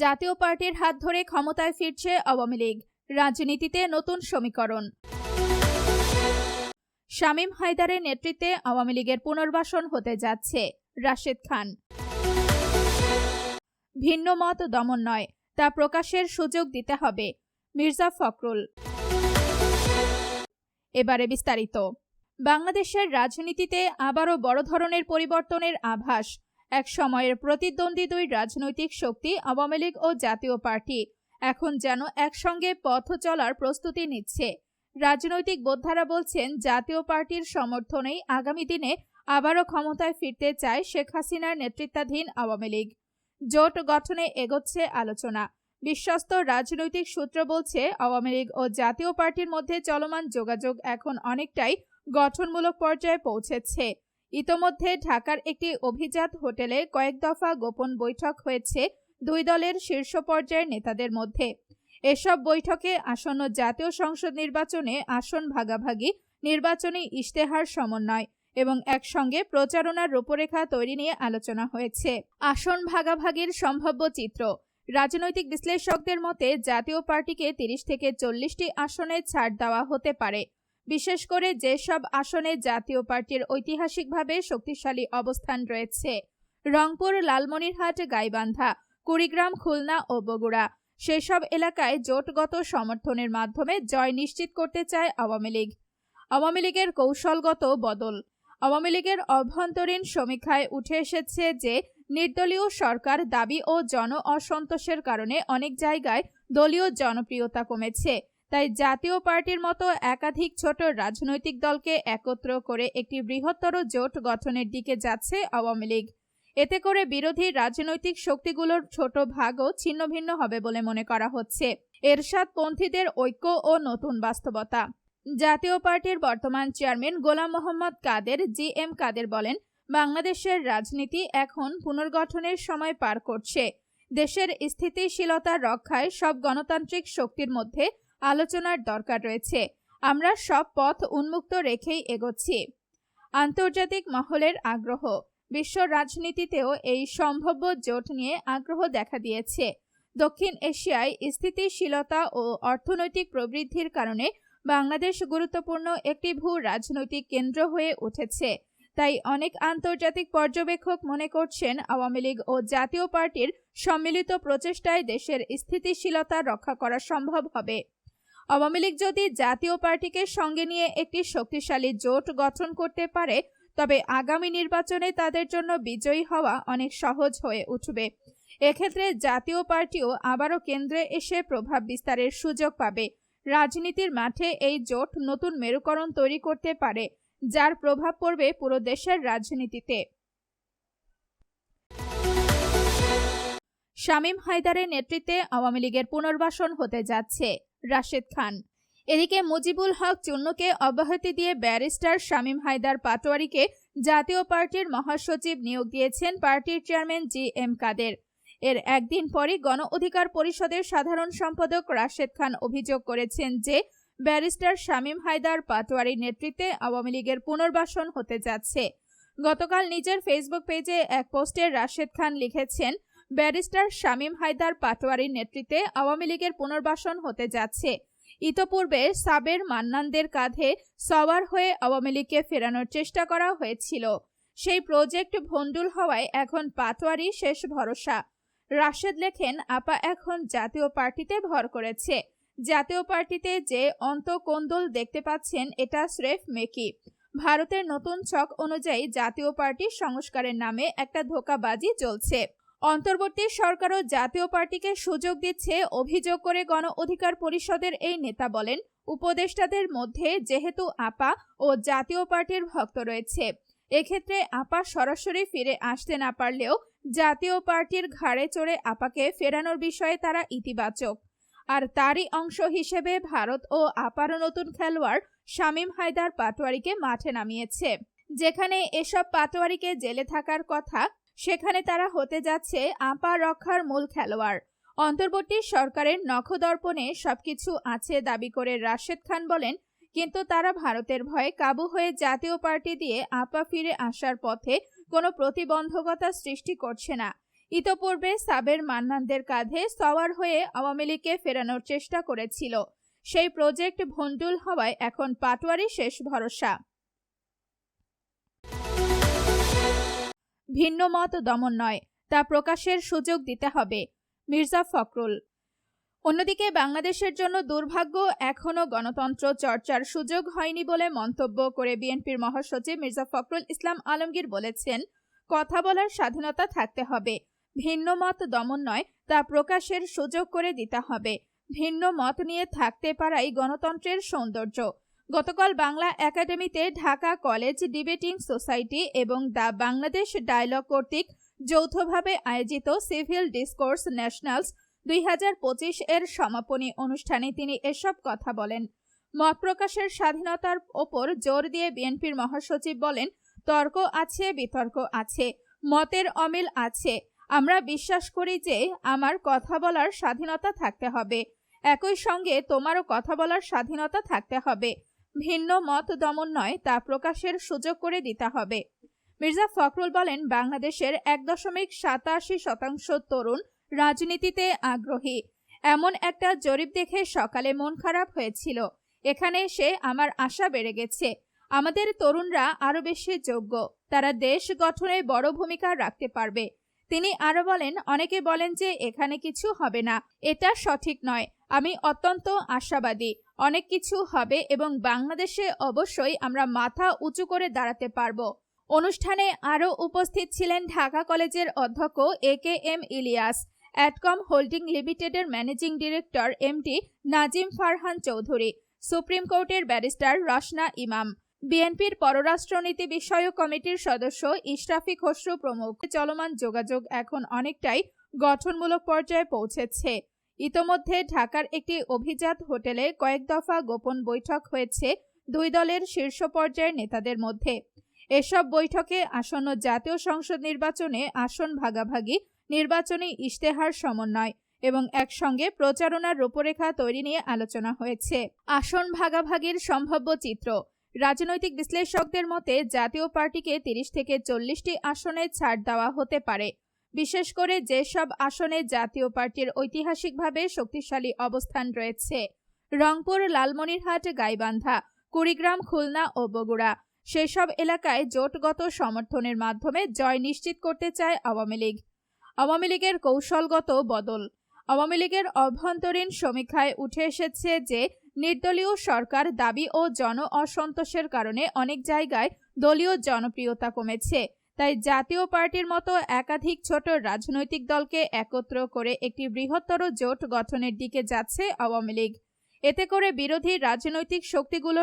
জাতীয় পার্টির হাত ধরে ক্ষমতায় ফিরছে আওয়ামী লীগ। রাজনীতিতে নতুন সমীকরণ। শামীম হায়দারের নেতৃত্বে আওয়ামী লীগের পুনর্বাসন হতে যাচ্ছে রাশেদ খান। ভিন্ন মত দমন নয়, তা প্রকাশের সুযোগ দিতে হবে মির্জা ফখরুল। এবারে বিস্তারিত। বাংলাদেশের রাজনীতিতে আবারও বড় ধরনের পরিবর্তনের আভাস এক সময়ের প্রতিদ্বন্দ্বী দুই রাজনৈতিক শক্তি, আওয়ামী লীগ ও জাতীয় পার্টি, এখন যেন একসঙ্গে পথ চলার প্রস্তুতি নিচ্ছে। রাজনৈতিক বোদ্ধারা বলছেন, জাতীয় পার্টির সমর্থনেই আগামী দিনে আবারও ক্ষমতায় ফিরতে চায় শেখ হাসিনার নেতৃত্বাধীন আওয়ামী লীগ। জোট গঠনে এগোচ্ছে আলোচনা। বিশ্বস্ত রাজনৈতিক সূত্র বলছে, আওয়ামী লীগ ও জাতীয় পার্টির মধ্যে চলমান যোগাযোগ এখন অনেকটাই গঠনমূলক পর্যায়ে পৌঁছেছে। ইতোমধ্যে ঢাকার একটি অভিজাত হোটেলে কয়েক দফা গোপন বৈঠক হয়েছে দুই দলের শীর্ষ পর্যায়ের নেতাদের মধ্যে। এসব বৈঠকে আসন্ন জাতীয় সংসদ নির্বাচনে আসন ভাগাভাগি, নির্বাচনী ইশতেহার সমন্বয় এবং একসঙ্গে প্রচারণার রূপরেখা তৈরি নিয়ে আলোচনা হয়েছে। আসন ভাগাভাগির সম্ভাব্য চিত্র। রাজনৈতিক বিশ্লেষকদের মতে জাতীয় পার্টিকে তিরিশ থেকে চল্লিশটি আসনে ছাড় দেওয়া হতে পারে। বিশেষ করে যেসব আসনে জাতীয় পার্টির ঐতিহাসিকভাবে শক্তিশালী অবস্থান রয়েছে। রংপুর, লালমনিরহাট, গাইবান্ধা, কুড়িগ্রাম, খুলনা ও বগুড়া সেসব এলাকায় জোটগত সমর্থনের মাধ্যমে জয় নিশ্চিত করতে চায় আওয়ামী লীগ। আওয়ামী লীগের কৌশলগত বদল। আওয়ামী লীগের অভ্যন্তরীণ সমীক্ষায় উঠে এসেছে যে, নির্দলীয় সরকার দাবি ও জন অসন্তোষের কারণে অনেক জায়গায় দলীয় জনপ্রিয়তা কমেছে। তাই জাতীয় পার্টির মতো একাধিক ছোট রাজনৈতিক দলকে একত্র করে একটি বৃহত্তর জোট গঠনের দিকে যাচ্ছে আওয়ামী লীগ। এতে করে বিরোধী রাজনৈতিক শক্তিগুলোর ছোট ভাগও ছিন্নভিন্ন হবে বলে মনে করা হচ্ছে। এরশাদ পন্থীদের ঐক্য ও নতুন বাস্তবতা। জাতীয় পার্টির বর্তমান chairman Golam Mohammad Kader, G M Kader বলেন, বাংলাদেশের রাজনীতি এখন পুনর্গঠনের সময় পার করছে। দেশের স্থিতিশীলতা রক্ষায় সব গণতান্ত্রিক শক্তির মধ্যে আলোচনার দরকার রয়েছে। আমরা সব পথ উন্মুক্ত রেখেই এগোচ্ছি। আন্তর্জাতিক মহলের আগ্রহ। বিশ্ব রাজনীতিতেও এই সম্ভাব্য জোট নিয়ে আগ্রহ দেখা দিয়েছে। দক্ষিণ এশিয়ায় স্থিতিশীলতা ও অর্থনৈতিক প্রবৃদ্ধির কারণে বাংলাদেশ গুরুত্বপূর্ণ একটি ভূ রাজনৈতিক কেন্দ্র হয়ে উঠেছে। তাই অনেক আন্তর্জাতিক পর্যবেক্ষক মনে করছেন আওয়ামী লীগ ও জাতীয় পার্টির সম্মিলিত প্রচেষ্টায় দেশের স্থিতিশীলতা রক্ষা করা সম্ভব হবে। আওয়ামী লীগ যদি জাতীয় পার্টিকে সঙ্গে নিয়ে একটি শক্তিশালী জোট গঠন করতে পারে, তবে আগামী নির্বাচনে তাদের জন্য বিজয়ী হওয়া অনেক সহজ হয়ে উঠবে। এক্ষেত্রে জাতীয় পার্টিও আবারও কেন্দ্রে এসে প্রভাব বিস্তারের সুযোগ পাবে। রাজনীতির মাঠে এই জোট নতুন মেরুকরণ তৈরি করতে পারে, যার প্রভাব পড়বে পুরো দেশের রাজনীতিতে। শামীম হায়দারের নেতৃত্বে আওয়ামী লীগের পুনর্বাসন হতে যাচ্ছে রাশেদ খান। এদিকে মুজিবুল হক চুন্নুকে অব্যাহতি দিয়ে ব্যারিস্টার শামীম হায়দার পাটোয়ারিকে জাতীয় পার্টির মহাসচিব নিয়োগ দিয়েছেন পার্টির চেয়ারম্যান জি এম কাদের। এর একদিন পরই গণ অধিকার পরিষদের সাধারণ সম্পাদক রাশেদ খান অভিযোগ করেছেন যে ব্যারিস্টার শামীম হায়দার পাটোয়ারির নেতৃত্বে আওয়ামী লীগের পুনর্বাসন হতে যাচ্ছে। গতকাল নিজের ফেসবুক পেজে এক পোস্টে রাশেদ খান লিখেছেন ব্যারিস্টার শামীম হায়দার পাটোয়ারির নেতৃত্বে আওয়ামী লীগের পুনর্বাসন হতে যাচ্ছে। ইতোপূর্বে সাবের মান্নানদের কাঁধে সওয়ার হয়ে আওয়ামী লীগকে ফেরানোর চেষ্টা করা হয়েছিল। সেই প্রজেক্ট ভণ্ডুল হওয়ায় এখন পাটোয়ারি শেষ ভরসা। রাশেদ লেখেন, আপা এখন জাতীয় পার্টিতে ভর করেছে। জাতীয় পার্টিতে যে অন্তকোন্দল দেখতে পাচ্ছেন, এটা স্রেফ মেকি। ভারতের নতুন ছক অনুযায়ী জাতীয় পার্টি সংস্কারের নামে একটা ধোকাবাজি চলছে। অন্তর্বর্তী সরকারও জাতীয় পার্টিকে সুযোগ দিচ্ছে অভিযোগ করে গণ অধিকার পরিষদের এই নেতা বলেন, উপদেষ্টাদের মধ্যে যেহেতু আপা ও জাতীয় পার্টির ভক্ত রয়েছে, এক্ষেত্রে আপা সরাসরি ফিরে আসতে না পারলেও জাতীয় পার্টির ঘাড়ে চড়ে আপাকে ফেরানোর বিষয়ে তারা ইতিবাচক। আর তারই অংশ হিসেবে ভারত ও আপারও নতুন খেলোয়াড় শামীম হায়দার পাটোয়ারিকে মাঠে নামিয়েছে, যেখানে এসব পাটোয়ারিকে জেলে থাকার কথা সেখানে তারা হতে যাচ্ছে আপা রক্ষার মূল খেলোয়াড়। অন্তর্বর্তী সরকারের নখদর্পণে সবকিছু আছে দাবি করে রাশেদ খান বলেন, কিন্তু তারা ভারতের ভয়ে কাবু হয়ে জাতীয় পার্টি দিয়ে আপা ফিরে আসার পথে কোনো প্রতিবন্ধকতা সৃষ্টি করছে না। ইতোপূর্বে সাবের মান্নানদের কাঁধে সওয়ার হয়ে আওয়ামী লীগকে ফেরানোর চেষ্টা করেছিল। সেই প্রজেক্ট ভণ্ডুল হওয়ায় এখন পাটোয়ারি শেষ ভরসা। ভিন্ন মত দমন নয়, তা প্রকাশের সুযোগ দিতে হবে। মির্জা ফখরুল। অন্যদিকে বাংলাদেশের জন্য দুর্ভাগ্য, এখনও গণতন্ত্র চর্চার সুযোগ হয়নি বলে মন্তব্য করে বিএনপির মহাসচিব মির্জা ফখরুল ইসলাম আলমগীর বলেছেন, কথা বলার স্বাধীনতা থাকতে হবে। ভিন্ন মত দমন নয়, তা প্রকাশের সুযোগ করে দিতে হবে। ভিন্ন মত নিয়ে থাকতে পারাই গণতন্ত্রের সৌন্দর্য। গতকাল বাংলা একাডেমিতে ঢাকা কলেজ ডিবেটিং সোসাইটি এবং দ্য বাংলাদেশ ডায়লগ কর্তৃক যৌথভাবে আয়োজিত সিভিল ডিসকোর্স ন্যাশনালস দুই হাজার পঁচিশ এর সমাপনী অনুষ্ঠানে তিনি এসব কথা বলেন। মত প্রকাশের স্বাধীনতার ওপর জোর দিয়ে বিএনপির মহাসচিব বলেন, তর্ক আছে, বিতর্ক আছে, মতের অমিল আছে। আমরা বিশ্বাস করি যে আমার কথা বলার স্বাধীনতা থাকতে হবে। একই সঙ্গে তোমারও কথা বলার স্বাধীনতা থাকতে হবে। ভিন্ন মত দমন নয়, তা প্রকাশের সুযোগ করে দিতে হবে। মির্জা ফখরুল বলেন, বাংলাদেশের এক দশমিক সাতাশি শতাংশ তরুণ রাজনীতিতে আগ্রহী। এমন একটা জরিপ দেখে সকালে মন খারাপ হয়েছিল। এখানে এসে আমার আশা বেড়ে গেছে। আমাদের তরুণরা আরও বেশি যোগ্য। তারা দেশ গঠনে বড় ভূমিকা রাখতে পারবে। তিনি আরও বলেন, অনেকে বলেন যে এখানে কিছু হবে না। এটা সঠিক নয়। আমি অত্যন্ত আশাবাদী। অনেক কিছু হবে এবং বাংলাদেশে অবশ্যই আমরা মাথা উঁচু করে দাঁড়াতে পারব। অনুষ্ঠানে আরও উপস্থিত ছিলেন ঢাকা কলেজের অধ্যক্ষ A K M Ilias, Adcom holding লিমিটেডের managing director MT Nazim Farhan Chowdhury, supreme কোর্টের ব্যারিস্টার রশনা ইমাম, বিএনপির পররাষ্ট্রনীতি বিষয়ক কমিটির সদস্য ইশরাফি খসরু প্রমুখ। চলমান যোগাযোগ এখন অনেকটাই গঠনমূলক পর্যায়ে পৌঁছেছে। ইতোমধ্যে ঢাকার একটি অভিজাত হোটেলে কয়েক দফা গোপন বৈঠক হয়েছে দুই দলের শীর্ষ পর্যায়ের নেতাদের মধ্যে। এসব বৈঠকে আসন্ন জাতীয় সংসদ নির্বাচনে আসন ভাগাভাগি, নির্বাচনী ইশতেহার সমন্বয় এবং একসঙ্গে প্রচারণার রূপরেখা তৈরি নিয়ে আলোচনা হয়েছে। আসন ভাগাভাগির সম্ভাব্য চিত্র। রাজনৈতিক বিশ্লেষকদের মতে জাতীয় পার্টিকে তিরিশ থেকে চল্লিশটি আসনে ছাড় দেওয়া হতে পারে। বিশেষ করে যেসব আসনে জাতীয় পার্টির ঐতিহাসিকভাবে শক্তিশালী অবস্থান রয়েছে, রংপুর, লালমনিরহাট, গাইবান্ধা, কুড়িগ্রাম, খুলনা ও বগুড়া। সেসব এলাকায় জোটগত সমর্থনের মাধ্যমে জয় নিশ্চিত করতে চায় আওয়ামী লীগ। আওয়ামী লীগের কৌশলগত বদল। আওয়ামী লীগের অভ্যন্তরীণ সমীক্ষায় উঠে এসেছে যে, নির্দলীয় সরকার দাবি ও জন অসন্তোষের কারণে অনেক জায়গায় দলীয় জনপ্রিয়তা কমেছে। তাই জাতীয় পার্টির মতো একাধিক ছোট রাজনৈতিক দলকে একত্র করে একটি বৃহত্তর জোট গঠনের দিকে যাচ্ছে আওয়ামী লীগ। এতে করে বিরোধী রাজনৈতিক শক্তিগুলোর